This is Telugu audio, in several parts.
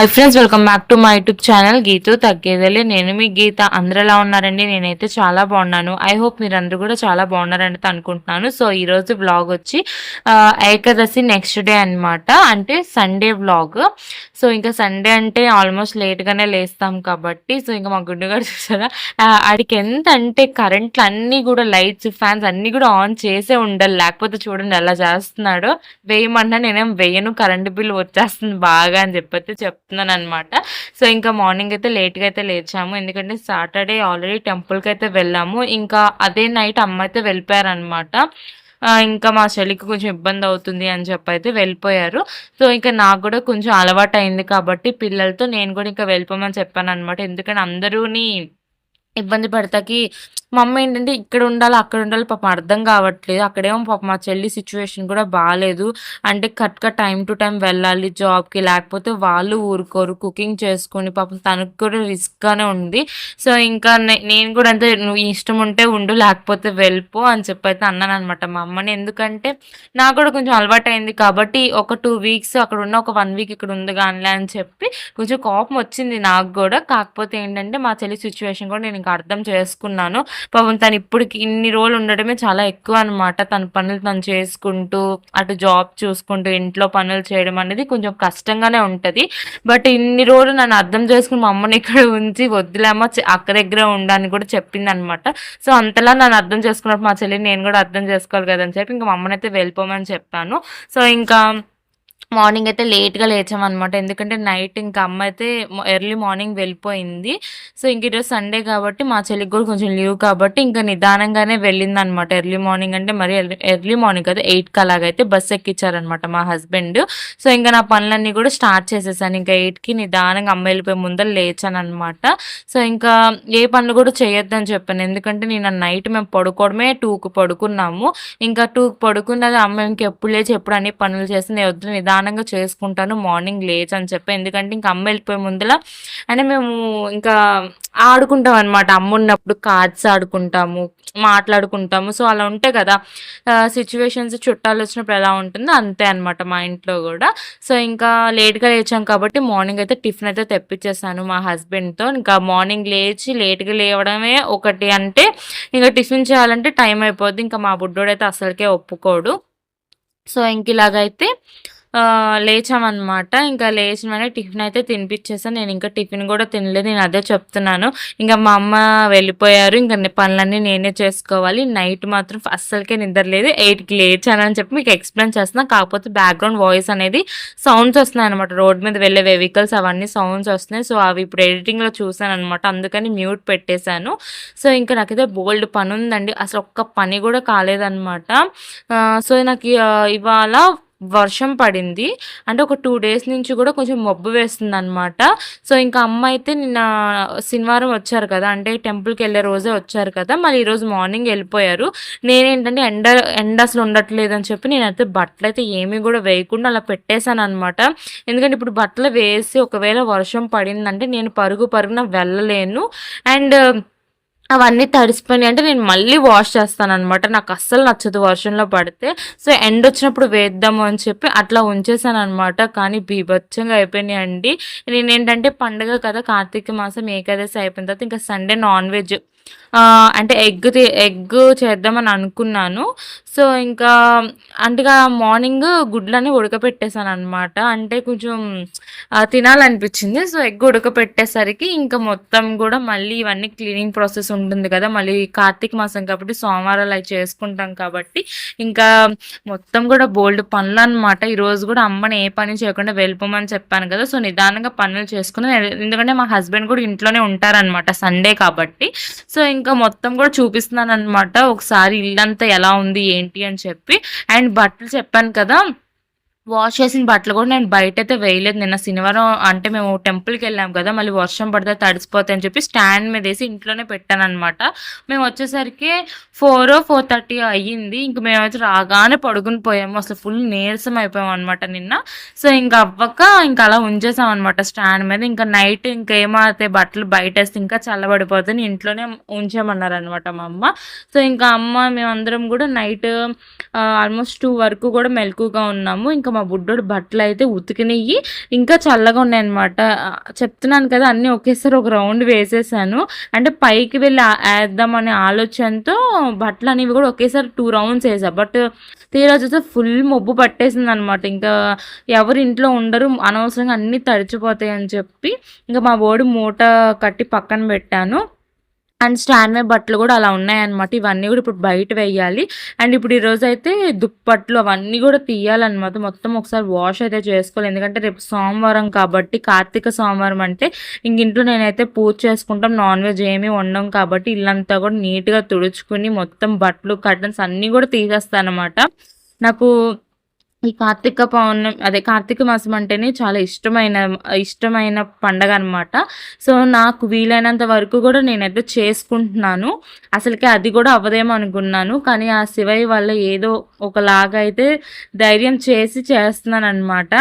Hi friends welcome back to my YouTube channel. Geethu తగ్గేదలే. నేను మీ గీత. అందరూ ఉన్నారండి? నేనైతే చాలా బాగున్నాను. ఐ హోప్ మీరందరూ కూడా చాలా బాగున్నారని అనుకుంటున్నాను. సో ఈరోజు బ్లాగ్ వచ్చి ఏకాదశి నెక్స్ట్ డే అన్నమాట. అంటే సండే బ్లాగ్ సో ఇంకా సండే అంటే ఆల్మోస్ట్ లేట్గానే లేస్తాం కాబట్టి సో ఇంకా మా గుడ్డు గారు చూసారా? ఆడికి ఎంత అంటే కరెంట్లు అన్నీ కూడా లైట్స్ ఫ్యాన్స్ అన్నీ కూడా ఆన్ చేసే ఉండాలి. లేకపోతే చూడండి ఎలా చేస్తున్నాడో. వేయమన్నా నేనేం వేయను. కరెంటు బిల్ వచ్చేస్తుంది బాగా అని చెప్పి చెప్తాను చెప్తున్నాను అనమాట సో ఇంకా మార్నింగ్ అయితే లేట్గా అయితే లేచాము. ఎందుకంటే సాటర్డే ఆల్రెడీ టెంపుల్కి అయితే వెళ్ళాము. ఇంకా అదే నైట్ అమ్మ అయితే వెళ్ళిపోయారనమాట ఇంకా మా చెల్లికి కొంచెం ఇబ్బంది అవుతుంది అని చెప్పి అయితే వెళ్ళిపోయారు. సో ఇంకా నాకు కూడా కొంచెం అలవాటు అయింది కాబట్టి పిల్లలతో నేను కూడా ఇంకా వెళ్ళిపోమని చెప్పాను అనమాట ఎందుకంటే అందరూని ఇబ్బంది పడతాకి మా అమ్మ ఏంటంటే ఇక్కడ ఉండాలి అక్కడ ఉండాలి పాపం అర్థం కావట్లేదు. అక్కడేమో పాపం మా చెల్లి సిచ్యువేషన్ కూడా బాగాలేదు అంటే కరెక్ట్గా టైం టు టైం వెళ్ళాలి జాబ్కి లేకపోతే వాళ్ళు ఊరుకోరు కుకింగ్ చేసుకొని పాపం తనకు కూడా రిస్క్గానే ఉంది. సో ఇంకా నే- నేను కూడా అంతే నువ్వు ఇష్టం ఉంటే ఉండు లేకపోతే వెళ్ళిపో అని చెప్పి అయితే అన్నాను అనమాట మా అమ్మని. ఎందుకంటే నాకు కూడా కొంచెం అలవాటు అయింది కాబట్టి ఒక టూ వీక్స్ అక్కడ ఉన్న ఒక వన్ వీక్ ఇక్కడ ఉంది కానీ అని చెప్పి కొంచెం కోపం వచ్చింది నాకు కూడా. కాకపోతే ఏంటంటే మా చెల్లి సిచ్యువేషన్ కూడా నేను ఇంకా అర్థం చేసుకున్నాను. పాపం తను ఇప్పటికి ఇన్ని రోజులు ఉండడమే చాలా ఎక్కువ అనమాట తన పనులు తను చేసుకుంటూ అటు జాబ్ చూసుకుంటూ ఇంట్లో పనులు చేయడం అనేది కొంచెం కష్టంగానే ఉంటుంది. బట్ ఇన్ని రోజులు నన్ను అర్థం చేసుకుని మా అమ్మని ఇక్కడ ఉంచి వద్దులేమో అక్క దగ్గర ఉండని కూడా చెప్పింది అనమాట సో అంతలా నన్ను అర్థం చేసుకున్నప్పుడు మా చెల్లిని నేను కూడా అర్థం చేసుకోవాలి కదని చెప్పి ఇంకా మా అమ్మనైతే వెళ్ళిపోమని చెప్పాను. సో ఇంకా మార్నింగ్ అయితే లేట్గా లేచామన్నమాట. ఎందుకంటే నైట్ ఇంకా అమ్మ అయితే ఎర్లీ మార్నింగ్ వెళ్ళిపోయింది. సో ఇంక ఈరోజు సండే కాబట్టి మా చెల్లికి కూడా కొంచెం లీవ్ కాబట్టి ఇంకా నిదానంగానే వెళ్ళింది అనమాట ఎర్లీ మార్నింగ్ అంటే మరి ఎర్లీ మార్నింగ్ కదా ఎయిట్కి అలాగైతే బస్ ఎక్కించారనమాట మా హస్బెండ్. సో ఇంకా నా పనులన్నీ కూడా స్టార్ట్ చేసేసాను. ఇంకా ఎయిట్కి నిదానంగా అమ్మ వెళ్ళిపోయి ముందర లేచాను అనమాట సో ఇంకా ఏ పనులు కూడా చేయొద్దని చెప్పాను. ఎందుకంటే నేను నైట్ మేము పడుకోవడమే టూకు పడుకున్నాము. ఇంకా టూకు పడుకున్నది అమ్మ ఇంకెప్పుడు లేచి ఎప్పుడు అన్ని పనులు చేసింది వద్దు నిదానం నిదానంగా చేసుకుంటాను మార్నింగ్ లేచి అని చెప్పి. ఎందుకంటే ఇంకా అమ్మ వెళ్ళిపోయే ముందల అంటే మేము ఇంకా ఆడుకుంటాం అనమాట అమ్మ ఉన్నప్పుడు కార్డ్స్ ఆడుకుంటాము మాట్లాడుకుంటాము. సో అలా ఉంటాయి కదా సిచ్యువేషన్స్ చుట్టాలు వచ్చినప్పుడు ఎలా ఉంటుందో అంతే అనమాట మా ఇంట్లో కూడా. సో ఇంకా లేట్గా లేచాం కాబట్టి మార్నింగ్ అయితే టిఫిన్ అయితే తెప్పించేసాను మా హస్బెండ్తో. ఇంకా మార్నింగ్ లేచి లేట్గా లేవడమే ఒకటి అంటే ఇంకా టిఫిన్ చేయాలంటే టైం అయిపోద్ది. ఇంకా మా బుడ్డోడైతే అసలుకే ఒప్పుకోడు. సో ఇంక ఇలాగైతే లేచామన్నమాట. ఇంకా లేచిన వెంటనే టిఫిన్ అయితే తినిపించేసాను నేను ఇంకా టిఫిన్ కూడా తినలేదు. నేను అదే చెప్తున్నాను. ఇంకా మా అమ్మ వెళ్ళిపోయారు. ఇంకా పనులన్నీ నేనే చేసుకోవాలి. నైట్ మాత్రం అస్సలకే నిద్ర లేదు ఎయిట్కి లేచానని చెప్పి మీకు ఎక్స్ప్లెయిన్ చేస్తున్నా. కాకపోతే బ్యాక్గ్రౌండ్ వాయిస్ అనేది సౌండ్స్ వస్తున్నాయి అనమాట రోడ్ మీద వెళ్ళే వెహికల్స్ అవన్నీ సౌండ్స్ వస్తున్నాయి. సో అవి ఇప్పుడు ఎడిటింగ్లో చూసాను అనమాట అందుకని మ్యూట్ పెట్టేశాను. సో ఇంకా నాకైతే బోల్డ్ పని ఉందండి అసలు ఒక్క పని కూడా కాలేదన్నమాట. సో నాకు ఇవాళ వర్షం పడింది. అంటే ఒక టూ డేస్ నుంచి కూడా కొంచెం మబ్బు వేస్తుంది అనమాట సో ఇంకా అమ్మ అయితే నిన్న శనివారం వచ్చారు కదా అంటే టెంపుల్కి వెళ్ళే రోజే వచ్చారు కదా మళ్ళీ ఈరోజు మార్నింగ్ వెళ్ళిపోయారు. నేనేంటంటే ఎండ ఎండ అసలు ఉండట్లేదు అని చెప్పి నేనైతే బట్టలు అయితే ఏమీ కూడా వేయకుండా అలా పెట్టేశాను అనమాట ఎందుకంటే ఇప్పుడు బట్టలు వేసి ఒకవేళ వర్షం పడిందంటే నేను పరుగు పరుగున వెళ్ళలేను. అండ్ అవన్నీ తడిసిపోయినాయి. అంటే నేను మళ్ళీ వాష్ చేస్తాను అనమాట నాకు అస్సలు నచ్చదు వర్షంలో పడితే. సో ఎండ్ వచ్చినప్పుడు వేద్దాము అని చెప్పి అట్లా ఉంచేసాను అనమాట కానీ బీభత్సంగా అయిపోయినాయి అండి. పండుగ కదా కార్తీక మాసం ఏకాదశి అయిపోయిన తర్వాత ఇంకా సండే నాన్ వెజ్ అంటే ఎగ్ ఎగ్ చేద్దామని అనుకున్నాను. సో ఇంకా అంటే మార్నింగ్ గుడ్లని ఉడకపెట్టేసాను అనమాట అంటే కొంచెం తినాలనిపించింది. సో ఎగ్ ఉడకపెట్టేసరికి ఇంకా మొత్తం కూడా మళ్ళీ ఇవన్నీ క్లీనింగ్ ప్రాసెస్ ఉంటుంది కదా. మళ్ళీ కార్తీక మాసం కాబట్టి సోమవారాలు అవి చేసుకుంటాం కాబట్టి ఇంకా మొత్తం కూడా బోల్డ్ పనులు అనమాట ఈరోజు కూడా అమ్మని ఏ పని చేయకుండా వెళ్ళిపోమని చెప్పాను కదా. సో నిదానంగా పనులు చేసుకున్నాను ఎందుకంటే మా హస్బెండ్ కూడా ఇంట్లోనే ఉంటారనమాట సండే కాబట్టి. సో ఇంకా మొత్తం కూడా చూపిస్తున్నాను అనమాట ఒకసారి ఇల్లంతా ఎలా ఉంది ఏంటి అని చెప్పి. అండ్ బట్టలు చెప్పాను కదా వాష్ చేసిన బట్టలు కూడా నేను బయట అయితే వేయలేదు. నిన్న శనివారం అంటే మేము టెంపుల్కి వెళ్ళాం కదా మళ్ళీ వర్షం పడితే తడిసిపోతాయి అని చెప్పి స్టాండ్ మీద వేసి ఇంట్లోనే పెట్టాను అనమాట మేము వచ్చేసరికి ఫోర్ ఫోర్ థర్టీ అయ్యింది. ఇంక మేమైతే రాగానే పడుకుని పోయాము. అసలు ఫుల్ నీరసం అయిపోయాం అనమాట నిన్న. సో ఇంకా అవ్వక ఇంకా అలా ఉంచేసాం అనమాట స్టాండ్ మీద. ఇంకా నైట్ ఇంకా ఏమైతే బట్టలు బయట వేస్తే ఇంకా చల్లబడిపోతుంది ఇంట్లోనే ఉంచామన్నారు అనమాట మా అమ్మ. సో ఇంకా అమ్మ మేమందరం కూడా నైట్ ఆల్మోస్ట్ టూ వరకు కూడా మెలకుగా ఉన్నాము. ఇంకా మా బుడ్డోడు బట్టలు అయితే ఉతికినవి ఇంకా చల్లగా ఉన్నాయన్నమాట. చెప్తున్నాను కదా అన్నీ ఒకేసారి ఒక రౌండ్ వేసేసాను. అంటే పైకి వెళ్ళి వేద్దామనే ఆలోచనతో బట్టలు అనేవి కూడా ఒకేసారి టూ రౌండ్స్ వేసా. బట్ తీరా చూస్తే ఫుల్ మొబ్బు పట్టేసింది అనమాట ఇంకా ఎవరు ఇంట్లో ఉండరు అనవసరంగా అన్నీ తడిచిపోతాయి అని చెప్పి ఇంకా మా బోడి మూట కట్టి పక్కన పెట్టాను. అండ్ స్టాండ్ మీద బట్టలు కూడా అలా ఉన్నాయన్నమాట. ఇవన్నీ కూడా ఇప్పుడు బయట వేయాలి. అండ్ ఇప్పుడు ఈరోజు అయితే దుప్పట్లు అవన్నీ కూడా తీయాలన్నమాట. మొత్తం ఒకసారి వాష్ అయితే చేసుకోవాలి. ఎందుకంటే రేపు సోమవారం కాబట్టి కార్తీక సోమవారం అంటే ఇంక ఇంట్లో నేనైతే పూజ చేసుకుంటాం నాన్ వెజ్ ఏమీ వండం కాబట్టి ఇల్లంతా కూడా నీట్గా తుడుచుకుని మొత్తం బట్టలు కర్టన్స్ అన్నీ కూడా తీసేస్తాను అనమాట నాకు ఈ కార్తీక పౌర్ణమి అదే కార్తీక మాసం అంటేనే చాలా ఇష్టమైన ఇష్టమైన పండగ అనమాట సో నాకు వీలైనంత వరకు కూడా నేనైతే చేసుకుంటున్నాను. అసలుకి అది కూడా అవ్వదేమో అనుకున్నాను. కానీ ఆ శివయ్య వల్ల ఏదో ఒకలాగా అయితే ధైర్యం చేసి చేస్తున్నాను అనమాట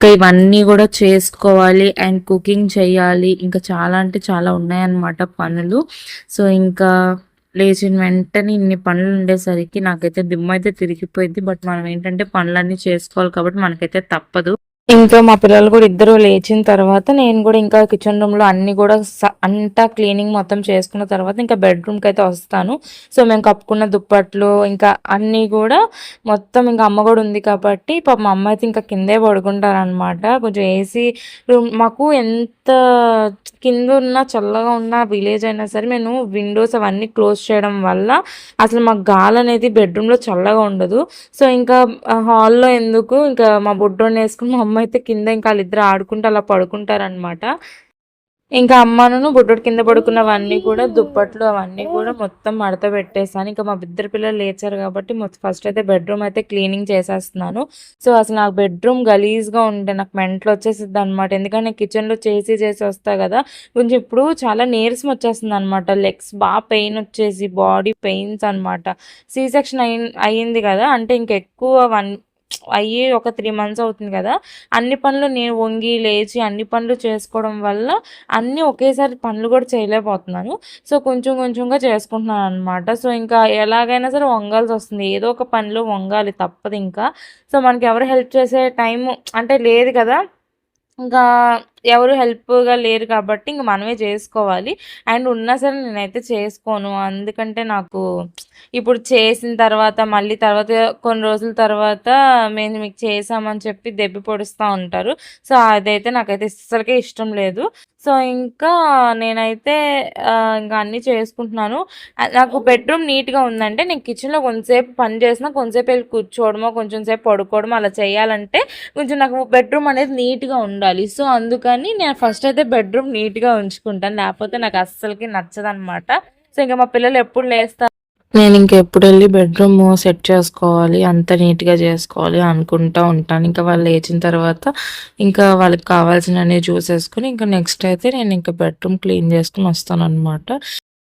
ఇవన్నీ కూడా చేసుకోవాలి అండ్ కుకింగ్ చేయాలి. ఇంకా చాలా అంటే చాలా ఉన్నాయన్నమాట పనులు. సో ఇంకా లేచిన వెంటనే ఇన్ని పనులు ఉండేసరికి నాకైతే దిమ్మ అయితే తిరిగిపోయింది. బట్ మనం ఏంటంటే పనులన్నీ చేసుకోవాలి కాబట్టి మనకైతే తప్పదు. ఇంకా మా పిల్లలు కూడా ఇద్దరు లేచిన తర్వాత నేను కూడా ఇంకా కిచెన్ రూమ్లో అన్ని కూడా అంతా క్లీనింగ్ మొత్తం చేసుకున్న తర్వాత ఇంకా బెడ్రూమ్కి అయితే వస్తాను. సో మేము కప్పుకున్న దుప్పట్లు ఇంకా అన్నీ కూడా మొత్తం ఇంకా అమ్మ కూడా ఉంది కాబట్టి పాప మా అమ్మ అయితే ఇంకా కిందే పడుకుంటారనమాట కొంచెం ఏసీ రూమ్ మాకు ఎంత కింద ఉన్న చల్లగా ఉన్న విలేజ్ అయినా సరే నేను విండోస్ అవన్నీ క్లోజ్ చేయడం వల్ల అసలు మాకు గాలి అనేది బెడ్రూమ్లో చల్లగా ఉండదు. సో ఇంకా హాల్లో ఎందుకు ఇంకా మా బుడ్డోని వేసుకుని మా అమ్మ అయితే కింద ఇంకా వాళ్ళిద్దరు ఆడుకుంటూ అలా పడుకుంటారనమాట ఇంకా అమ్మను బుడ్డోడు కింద పడుకున్నవన్నీ కూడా దుప్పట్లు అవన్నీ కూడా మొత్తం మడత పెట్టేసాను ఇంకా మా ఇద్దరు పిల్లలు లేచారు కాబట్టి మొత్తం ఫస్ట్ అయితే బెడ్రూమ్ అయితే క్లీనింగ్ చేసేస్తున్నాను. సో అసలు నాకు బెడ్రూమ్ గలీజ్గా ఉంటే నాకు మెంటలు వచ్చేసిద్ది అనమాట ఎందుకంటే నేను కిచెన్లో చేసి చేసి వస్తా కదా కొంచెం ఇప్పుడు చాలా నీరసం వచ్చేస్తుంది అనమాట లెగ్స్ బాగా పెయిన్ వచ్చేసి బాడీ పెయిన్స్ అనమాట సీ సెక్షన్ అయి అయ్యింది కదా అంటే ఇంకెక్కువ వన్ అయ్యి ఒక త్రీ మంత్స్ అవుతుంది కదా అన్ని పనులు నేను వంగి లేచి అన్ని పనులు చేసుకోవడం వల్ల అన్నీ ఒకేసారి పనులు కూడా చేయలేకపోతున్నాను. సో కొంచెం కొంచెంగా చేసుకుంటున్నాను అనమాట సో ఇంకా ఎలాగైనా సరే వంగాల్సి వస్తుంది. ఏదో ఒక పనిలో వంగాలి తప్పదు ఇంకా. సో మనకి ఎవరు హెల్ప్ చేసే టైం అంటే లేదు కదా. ఇంకా ఎవరు హెల్ప్గా లేరు కాబట్టి ఇంక మనమే చేసుకోవాలి. అండ్ ఉన్నా సరే నేనైతే చేసుకోను. ఎందుకంటే నాకు ఇప్పుడు చేసిన తర్వాత మళ్ళీ తర్వాత కొన్ని రోజుల తర్వాత మేము మీకు చేసామని చెప్పి దెబ్బి పొడుస్తూ ఉంటారు. సో అదైతే నాకైతే అస్సలకే ఇష్టం లేదు. సో ఇంకా నేనైతే ఇంకా అన్నీ చేసుకుంటున్నాను. నాకు బెడ్రూమ్ నీట్గా ఉందంటే నేను కిచెన్లో కొంతసేపు పని చేసినా కొంతసేపు వెళ్ళి కూర్చోవడమో కొంచెం సేపు పడుకోవడమో అలా చేయాలంటే కొంచెం నాకు బెడ్రూమ్ అనేది నీట్గా ఉండాలి. సో అందుకని నేను ఫస్ట్ అయితే బెడ్రూమ్ నీట్గా ఉంచుకుంటాను. లేకపోతే నాకు అస్సలకి నచ్చదనమాట. సో ఇంకా మా పిల్లలు ఎప్పుడు లేస్తారు నేను ఇంకా ఎప్పుడు వెళ్ళి బెడ్రూమ్ సెట్ చేసుకోవాలి అంత నీట్గా చేసుకోవాలి అనుకుంటూ ఉంటాను. ఇంకా వాళ్ళు లేచిన తర్వాత ఇంకా వాళ్ళకి కావాల్సినవి చూసేసుకుని ఇంకా నెక్స్ట్ అయితే నేను ఇంకా బెడ్రూమ్ క్లీన్ చేసుకుని వస్తాను అనమాట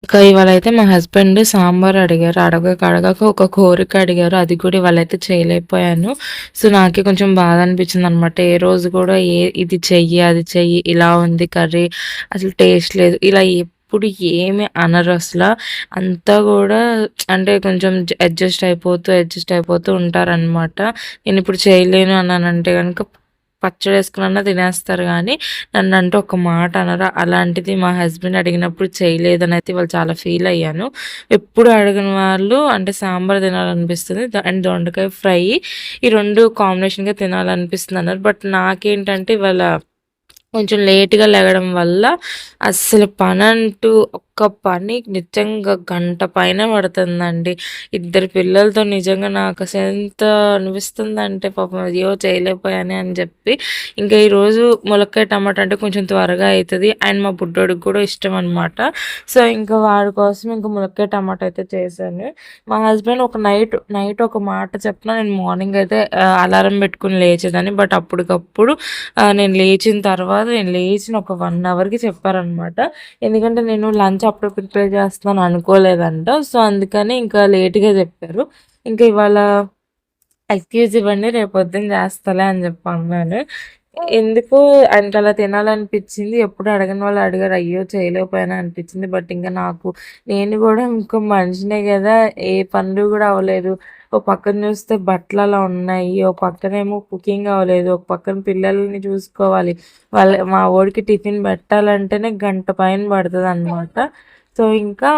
ఇంకా ఇవాళ అయితే మా హస్బెండ్ సాంబార్ అడిగారు. అడగక అడగక ఒక కోరిక అడిగారు. అది కూడా ఇవాళైతే చేయలేకపోయాను. సో నాకే కొంచెం బాధ అనిపించింది అనమాట ఏ రోజు కూడా ఏ ఇది చెయ్యి అది చెయ్యి ఇలా ఉంది కర్రీ అసలు టేస్ట్ లేదు. ఇలా ఎప్పుడు ఏమి అనరు అసలు. అంతా కూడా అంటే కొంచెం అడ్జస్ట్ అయిపోతూ అడ్జస్ట్ అయిపోతూ ఉంటారనమాట నేను ఇప్పుడు చేయలేను అన్నానంటే కనుక పచ్చడి వేసుకున్నా తినేస్తారు కానీ నన్ను అంటే ఒక మాట అనరు. అలాంటిది మా హస్బెండ్ అడిగినప్పుడు చేయలేదని అయితే వాళ్ళు చాలా ఫీల్ అయ్యాను. ఎప్పుడు అడిగిన వాళ్ళు అంటే సాంబార్ తినాలనిపిస్తుంది. అండ్ దొండకాయ ఫ్రై ఈ రెండు కాంబినేషన్గా తినాలనిపిస్తుంది అన్నారు. బట్ నాకేంటంటే ఇవాళ కొంచెం లేట్గా లెగడం వల్ల అస్సలు పని అంటూ ఒక్క పని నిజంగా గంట పైన పడుతుందండి. ఇద్దరు పిల్లలతో నిజంగా నాకు అసలు ఎంత అనిపిస్తుందంటే పాపం అయ్యో చేయలేకపోయాను అని చెప్పి ఇంకా ఈరోజు ములక్కాయ టమాటా అంటే కొంచెం త్వరగా అవుతుంది అండ్ మా బుడ్డోడికి కూడా ఇష్టం అనమాట సో ఇంకా వాడి కోసం ఇంకా ములక్కాయ టమాటా అయితే చేశాను. మా హస్బెండ్ ఒక నైట్ నైట్ ఒక మాట చెప్పిన నేను మార్నింగ్ అయితే అలారం పెట్టుకుని లేచేదాన్ని. బట్ అప్పటికప్పుడు నేను లేచిన తర్వాత నేను లేచిన ఒక వన్ అవర్కి చెప్పారనమాట ఎందుకంటే నేను లంచ్ అప్పుడు ప్రిపేర్ చేస్తున్నాను అనుకోలేదంట సో అందుకని ఇంకా లేట్గా చెప్పారు ఇంకా ఇవాళ ఎక్స్క్యూజ్ ఇవ్వండి రేపు పొద్దున్న చేస్తలే అని చెప్పి అన్నాను ఎందుకు ఆయనకి అలా తినాలనిపించింది. ఎప్పుడు అడగని వాళ్ళు అడిగారు. అయ్యో! చేయలేకపోయాను అనిపించింది. బట్ ఇంకా నాకు నేను కూడా ఇంకో మనిషినే కదా! ఏ పనులు కూడా అవ్వలేదు. ఓ పక్కన చూస్తే బట్టలు అలా ఉన్నాయి. ఓ పక్కనేమో కుకింగ్ అవ్వలేదు. ఒక పక్కన పిల్లల్ని చూసుకోవాలి. వాళ్ళ మా ఓడికి టిఫిన్ పెట్టాలంటేనే గంట పైన పడుతుంది అనమాట సో, ఇంకా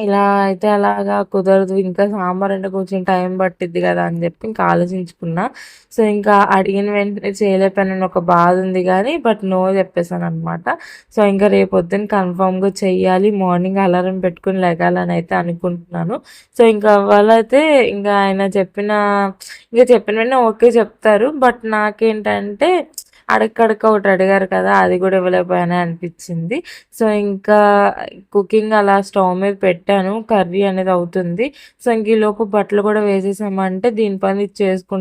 ఇలా అయితే అలాగా కుదరదు. ఇంకా సాంబార్ అంటే కొంచెం టైం పట్టిద్ది కదా! అని చెప్పి ఇంకా ఆలోచించుకున్నా. సో, ఇంకా అడిగిన వెంటనే చేయలేకపోయానని ఒక బాధ ఉంది కానీ బట్ నో చెప్పేసాననమాట. సో, ఇంకా రేపొద్దున కన్ఫర్మ్‌గా చెయ్యాలి. మార్నింగ్ అలారం పెట్టుకొని లెగాలని అయితే అనుకుంటున్నాను. సో, ఇంకా వాళ్ళైతే ఇంకా ఆయన చెప్పిన ఇంకా చెప్పిన వెంటనే ఓకే చెప్తారు. బట్ నాకేంటంటే అడక్కడక్క ఒకటి అడిగారు కదా! అది కూడా ఇవ్వలేకపోయానే అనిపించింది. సో, ఇంకా కుకింగ్ అలా స్టవ్ మీద పెట్టాను. కర్రీ అనేది అవుతుంది. సో, ఇంక ఈలోపు బట్టలు కూడా వేసేసామంటే దీని పని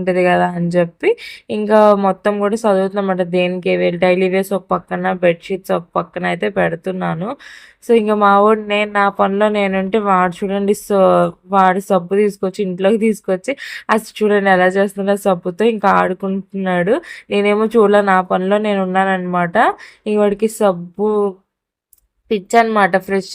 ఇది కదా! అని చెప్పి ఇంకా మొత్తం కూడా చదువుతుందన్నమాట. దేనికి వెళ్ళి డైలీ వేస్ ఒక పక్కన, బెడ్‌షీట్స్ ఒక పక్కన అయితే పెడుతున్నాను. సో, ఇంకా మా వాడు నేను నా పనిలో నేనంటే వాడు చూడండి సో వాడు సబ్బు తీసుకొచ్చి ఇంట్లోకి తీసుకొచ్చి అసలు చూడండి ఎలా చేస్తున్నా సబ్బుతో ఇంకా ఆడుకుంటున్నాడు. నేనేమో చూడలే నా పనిలో నేను ఉన్నాననమాట. ఇంక వాడికి సబ్బు పిచ్చనమాట. ఫ్రెష్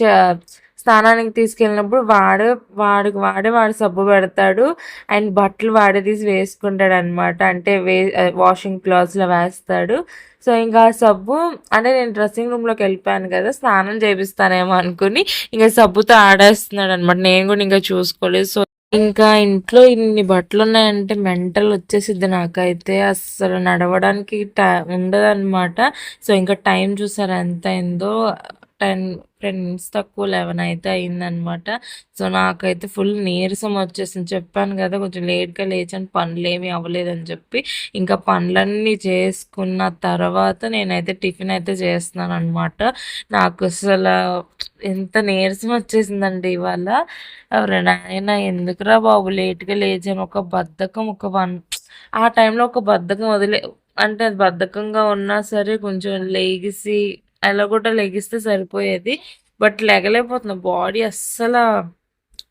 స్నానానికి తీసుకెళ్ళినప్పుడు వాడు వాడికి వాడే వాడు సబ్బు పెడతాడు. అండ్ బట్టలు వాడే తీసి వేసుకుంటాడనమాట. అంటే వే వాషింగ్ క్లాత్స్‌లో వేస్తాడు. సో, ఇంకా సబ్బు అంటే నేను డ్రెస్సింగ్ రూమ్‌లోకి వెళ్ళిపోయాను కదా! స్నానం చేపిస్తానేమో అనుకుని ఇంకా సబ్బుతో ఆడేస్తున్నాడు అనమాట నేను కూడా ఇంకా చూసుకోలేదు. సో, ఇంకా ఇంట్లో ఇన్ని బట్టలు ఉన్నాయంటే మెంటల్ వచ్చేసిద్ది నాకైతే. అస్సలు నడవడానికి ట ఉండదనమాట. సో, ఇంకా టైం చూసారు ఎంత అయిందో టెన్ ఫ్రెండ్స్ తక్కువ 11 అయితే అయిందనమాట. సో, నాకైతే ఫుల్ నీరసం వచ్చేసింది. చెప్పాను కదా! కొంచెం లేట్‌గా లేచాను. పనులేమి అవ్వలేదని చెప్పి. ఇంకా పనులన్నీ చేసుకున్న తర్వాత నేనైతే టిఫిన్ అయితే చేస్తున్నాను అనమాట నాకు అసలు ఎంత నీరసం వచ్చేసిందండి ఇవాళ. ఎవరైనా ఎందుకురా బాబు లేట్‌గా లేచాను. ఒక బద్ధకం ఒక వన్ ఆ టైంలో ఒక బద్ధకం వదిలే అంటే అది బద్ధకంగా ఉన్నా సరే కొంచెం లేగిసి అలా కూడా లెగిస్తే సరిపోయేది. బట్ లెగలేకపోతున్నా. బాడీ అస్సల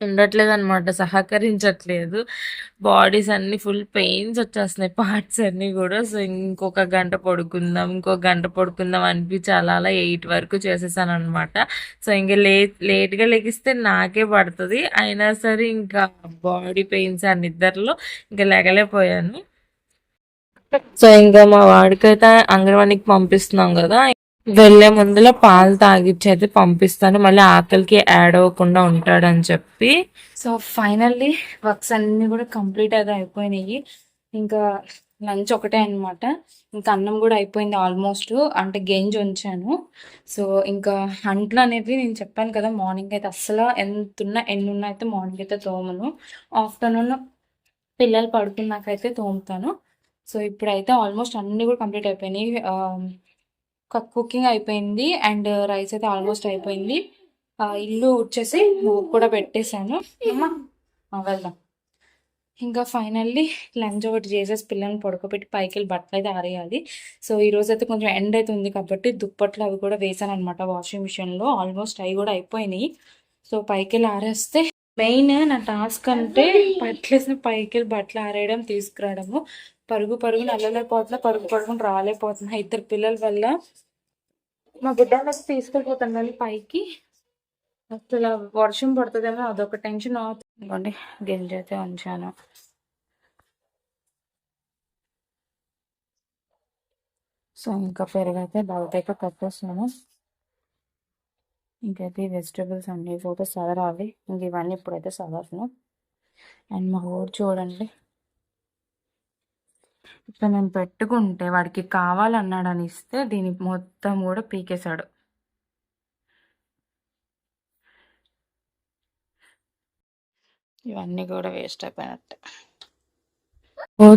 ఉండట్లేదనమాట. సహకరించట్లేదు. బాడీస్ అన్నీ ఫుల్ పెయిన్స్ వచ్చేస్తున్నాయి పార్ట్స్ అన్నీ కూడా. సో, ఇంకొక గంట పడుకుందాం, ఇంకొక గంట పడుకుందాం అనిపించి అలా అలా ఎయిట్ వరకు చేసేసాననమాట. సో, ఇంకా లే లేట్‌గా లెగిస్తే నాకే పడుతుంది అయినా సరే ఇంకా బాడీ పెయిన్స్ ఆ నిద్రలో ఇంకా లెగలేకపోయాను. సో, ఇంకా మా వాడికైతే అంగన్వాడికి పంపిస్తున్నాం కదా! వెళ్ళే ముందులో పాలు తాగిచ్చి అయితే పంపిస్తాను. మళ్ళీ ఆకలికి యాడ్ అవ్వకుండా ఉంటాడని చెప్పి. సో, ఫైనల్లీ వర్క్స్ అన్నీ కూడా కంప్లీట్ అయితే అయిపోయినాయి. ఇంకా లంచ్ ఒకటే అనమాట. ఇంకా అన్నం కూడా అయిపోయింది ఆల్మోస్ట్. అంటే గెంజి ఉంచాను. సో, ఇంకా అంట్లు అనేవి నేను చెప్పాను కదా! మార్నింగ్ అయితే అస్సల ఎంతున్నా ఎన్నున్నా అయితే మార్నింగ్ అయితే తోమను. ఆఫ్టర్‌నూన్ పిల్లలు పడుకున్నాకైతే తోముతాను. సో, ఇప్పుడైతే ఆల్మోస్ట్ అన్నీ కూడా కంప్లీట్ అయిపోయినాయి. Um, కుకింగ్ అయిపోయింది. అండ్ రైస్ అయితే ఆల్మోస్ట్ అయిపోయింది. ఇల్లు వచ్చేసి కూడా పెట్టేసాను. వెళ్దాం. ఇంకా ఫైనల్లీ లంచ్ ఒకటి చేసేసి పిల్లల్ని పడుకోబెట్టి పైకి వెళ్ళి బట్టలు అయితే ఆరేయాలి. సో, ఈరోజు అయితే కొంచెం ఎండ్ అయితే ఉంది కాబట్టి దుప్పట్లు అవి కూడా వేసాను అనమాట వాషింగ్ మిషన్‌లో. ఆల్మోస్ట్ అవి కూడా అయిపోయినాయి. సో, పైకి వెళ్ళి ఆరేస్తే మెయిన్ నా టాస్క్ అంటే బట్టలేసిన పైకెళ్ళి బట్టలు ఆరేయడం, తీసుకురావడము. పరుగు పరుగున ఎళ్ళలేకపోతున్నా. పరుగు పరుగున రాలేకపోతున్నా. ఇద్దరు పిల్లల వల్ల. మా బుడ్డోడినైతే తీసుకెళ్ళిపోతాను కానీ పైకి అసల వర్షం పడతదేమో అదొక టెన్షన్ అవుతుంది. అయితే ఉంచాను. సో, ఇంకా పెరుగైతే బయటైతే కట్టేసాను. ఇంకైతే వెజిటబుల్స్ అన్నీ కూడా సదరాలి. ఇంక ఇవన్నీ ఇప్పుడైతే సదరను. అండ్ మా ఊరు చూడండి. ఇప్పుడు నేను పెట్టుకుంటే వాడికి కావాలన్నాడని ఇస్తే దీన్ని మొత్తం కూడా పీకేశాడు. ఇవన్నీ కూడా వేస్ట్ అయిపోయినట్టే.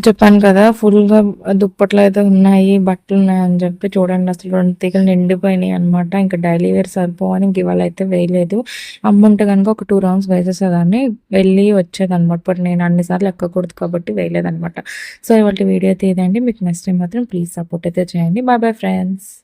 చెప్పాను కదా! ఫుల్‌గా దుప్పట్లయితే ఉన్నాయి. బట్టలు ఉన్నాయి అని చెప్పి చూడండి అసలు రెండు తీగలు నిండిపోయినాయి అనమాట. ఇంకా డైలీ వేర్ సరిపోవని ఇంక ఇవాళైతే వేయలేదు. అమ్ముంటే కనుక ఒక టూ రౌండ్స్ వేసేసేదాన్ని. వెళ్ళి వచ్చేదనమాట. బట్ నేను అన్ని సార్లు ఎక్కకూడదు కాబట్టి వేయలేదనమాట. సో, ఇవాళ వీడియో తీయదండి మీకు నెక్స్ట్ టైం మాత్రం ప్లీజ్ సపోర్ట్ అయితే చేయండి. Bye bye friends.